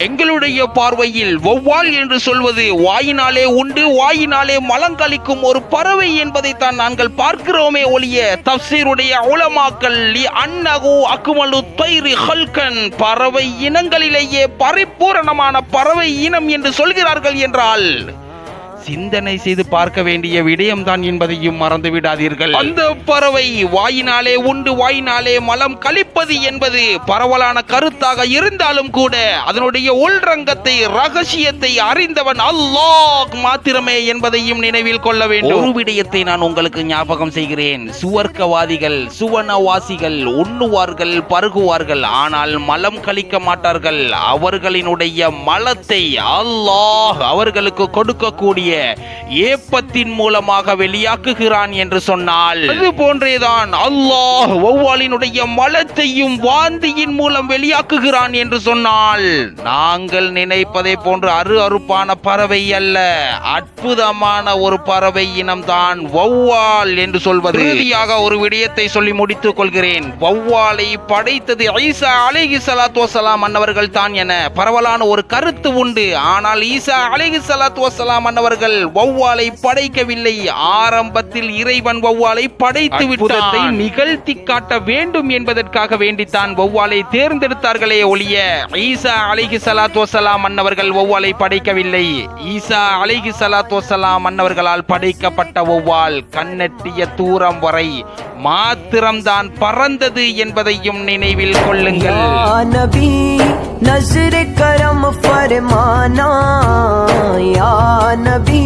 எங்களுடைய பார்வையில் வௌவால் என்று சொல்வது வாயினாலே உண்டு வாயினாலே மலங்களிக்கும் ஒரு பறவை என்பதைத்தான் நாங்கள் பார்க்கிறோமே ஒழிய தப்சீருடைய உலமாக்கல் அன்னகு அக்குமலு தைரி ஹல்கன் பறவை இனங்களிலேயே பரிபூரணமான பறவை இனம் என்று சொல்கிறார்கள் என்றால் சிந்தனை செய்து பார்க்க வேண்டிய விடயம்தான் என்பதையும் மறந்து விடாதீர்கள். அந்த பறவை வாயினாலே உண்டு வாயினாலே மலம் கழிப்பது என்பது பரவலான கருத்தாக இருந்தாலும் கூட அதனுடைய உள்ரங்கத்தை ரகசியத்தை அறிந்தவன் அல்லாஹ் மாத்திரமே என்பதையும் நினைவில் கொள்ள வேண்டும். ஒரு விடயத்தை நான் உங்களுக்கு ஞாபகம் செய்கிறேன். சுவர்க்கவாதிகள் சுவனவாசிகள் உண்ணுவார்கள் பருகுவார்கள் ஆனால் மலம் கழிக்க மாட்டார்கள். அவர்களினுடைய மலத்தை அல்லாஹ் அவர்களுக்கு கொடுக்கக்கூடிய ஏப்பத்தின் மூலமாக வெளியாக்குகிறான் என்று சொன்னால் அது போன்றேதான். அல்லாஹ் ஒவ்வாலினுடைய மலத்தையும் வாந்தியின் மூலம் வெளியாக்குகிறான் என்று சொன்னால் நாங்கள் நினைப்பதை போன்று அரு அறுப்பான பறவை அல்ல அற்புதமான ஒரு பறவை இனம்தான் வௌவால் என்று சொல்வது. இறுதியாக ஒரு விடயத்தை சொல்லி முடித்துக் கொள்கிறேன். வௌவாலை படைத்தது ஐசா அலைஹி ஸலாத்து வசலாம் அன்னவர்கள் தான் என. பரவலான ஒரு கருத்து உண்டு. ஆனால் ஈசா அலைஹி ஸலாத்து வசலாம் அன்னவர்கள் அவர்கள் வௌவாலை படைக்கவில்லை. ஆரம்பத்தில் இறைவன் வௌவாலை படைத்து விட்டதை நிகழ்த்தி காட்ட வேண்டும் என்பதற்காக வேண்டித்தான் வௌவாலை தேர்ந்தெடுத்தார்களே ஒழிய. ஈசா அலிஹி சலாத் வசலாம் அன்னவர்கள் வௌவாலை படைக்கவில்லை. ஈசா அலிஹி சலாத் வசலாம் அன்னவர்களால் படைக்கப்பட்ட வௌவால் கண்ணெட்டிய தூரம் வரை மாத்திரம்தான் பறந்தது என்பதையும் நினைவில் கொள்ளுங்கள். நபி நசர் கரம் ஃபர்மானா யா நபி.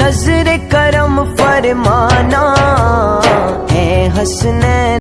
नजर करम फरमाना है हसनैन